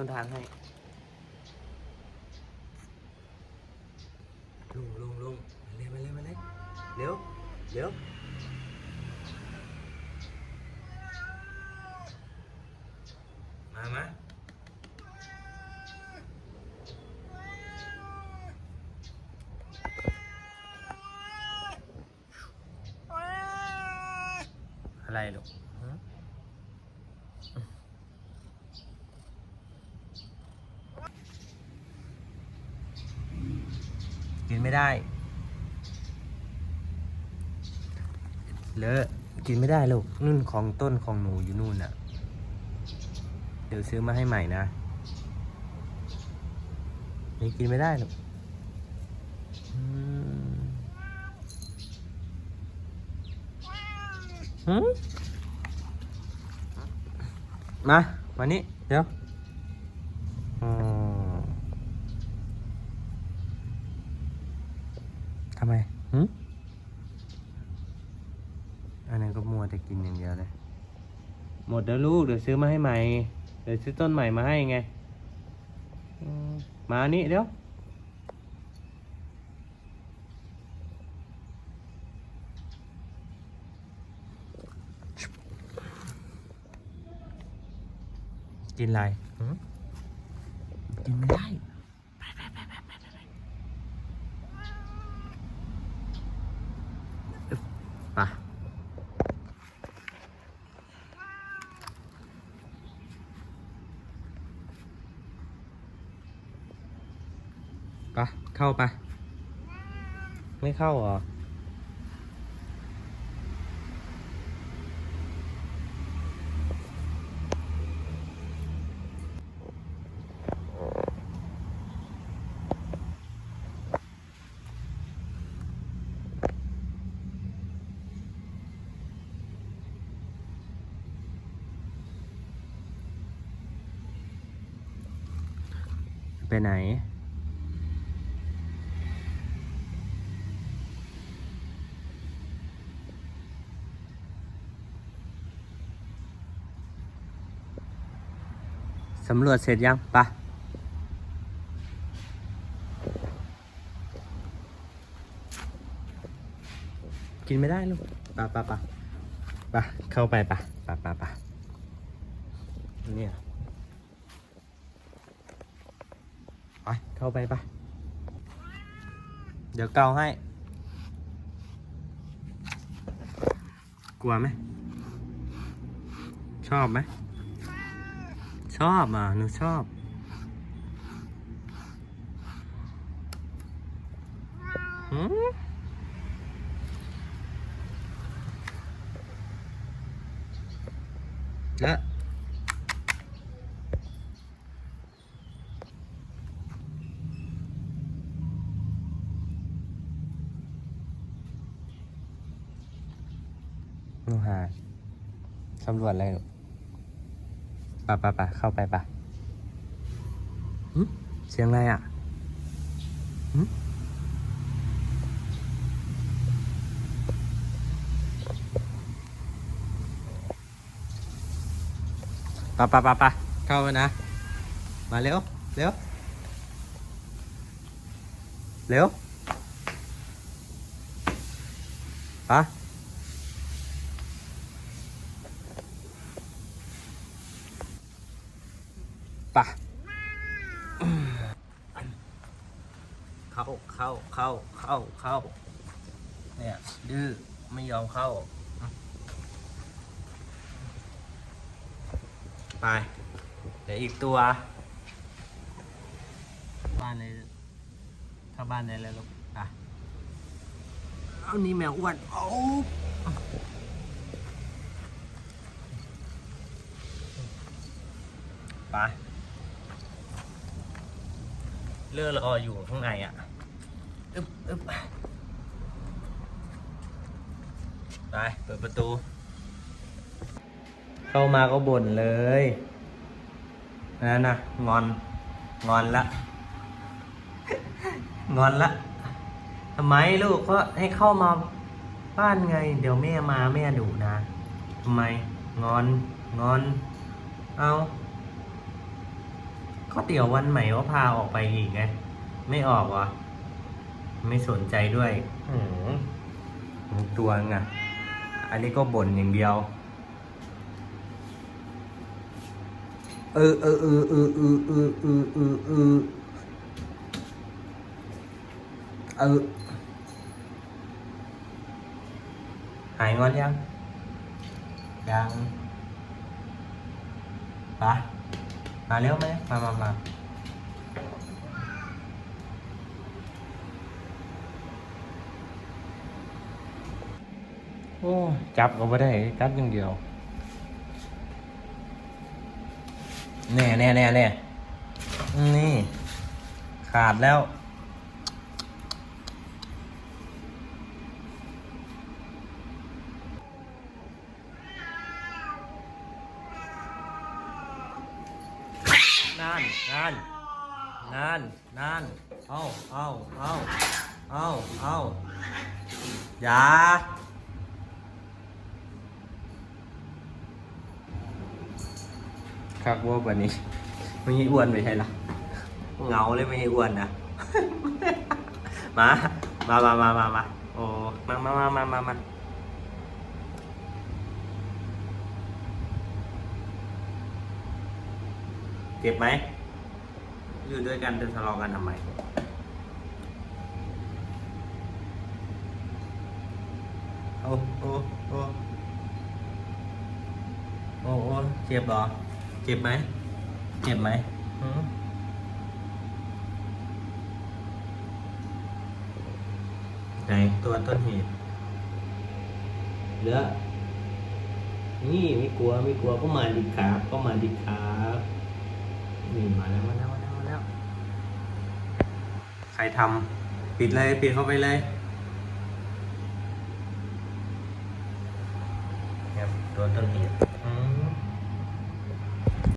ต้นทางให้ลงลงลงมาเลยมาเลยมาเลยเร็วเร็วมามาอะไรลูกฮะกิน ไม่ได้ เลอะกินไม่ได้ลูกนู่นของต้นของหนูอยู่นู่นน่ะ เดี๋ยวซื้อมาให้ใหม่นะนี่กินไม่ได้ลูกมหืมมามานี่ เดี๋ยว อันนั้นก็มัวแต่กินอย่างเดียวเลย หมดแล้วลูกเดี๋ยวซื้อมาให้ใหม่ เดี๋ยวซื้อต้นใหม่มาให้ไงอืมมานี่เดี๋ยว กินอะไรหืมกินไม่ได้ ไปไปไปไปไปไปอึ๊บไป ปะเข้าปะไม่เข้าเหรอไปไหน สำรวจเสร็จยังปะกินไม่ได้ลูกปะปะปะปะเข้าไปปะปะปะปะเนี่ยไปเข้าไปปะเดี๋ยวเกาให้ กลัวไหม ชอบไหม ชอบอะหนูชอบ หืมแล้วหนูหาสำรวจอะไรหนู ปะปะปะเข้าไปปะเสียงอะไรอะปะปะปะปะเข้าไปนะ มาเร็ว เร็ว เร็วปะปะ เข้าเข้าเข้าเข้าเข้า เนี่ย ดื้อไม่ยอมเข้า ไปเดี๋ยวอีกตัว บ้านเลยเข้าบ้านได้แล้วลูกอะเอานี่แมวอ้วนโอ้ไป เลือรออยู่ข้างในอะอึ๊บอึ๊บไป เปิดประตู เข้ามาก็บ่นเลยนั่นนะงอน งอนละ งอนละทำไมลูกก็ให้เข้ามาบ้านไง เดี๋ยวแม่มาแม่ดุนะทำไมงอนงอน เอา ก็เดี๋ยววันใหม่ก็พาออกไปอีกไง ไม่ออกวะไม่สนใจด้วยอืมมันตัวไงอะอันนี้ก็บ่นอย่างเดียว เออเออเออเออเออเออเออเออเออเออหายงอนยัง ยังไป มาเร็วไหมมามามาโอ้ จับก็ไม่ได้จับอย่างเดียว แน่แน่แน่แน่นี่ ขาดแล้ว นั่นนั่นนั่นนั่นเอาเอาเอาเอาเอาอย่าคักว่าวันนี้ไม่ให้อ้วนไปใช่หรอเหงาเลยไม่ให้อ้วนนะ มา มามามามามาโอ้มามามามามามา เจ็บไหม อยู่ด้วยกันจะทะเลาะกันทำไม โอ้โอ้โอ้โอ้โอ้เจ็บเหรอ เจ็บไหม เจ็บไหมหืมไหนตัวต้นเหตุเหลือนี่ไม่กลัวไม่กลัวก็มาดิครับก็มาดิครับ นี่มาแล้วมาแล้วมาแล้วมาแล้ว ใครทำปิดเลยปิดเข้าไปเลยครับตัวต้นเหตุ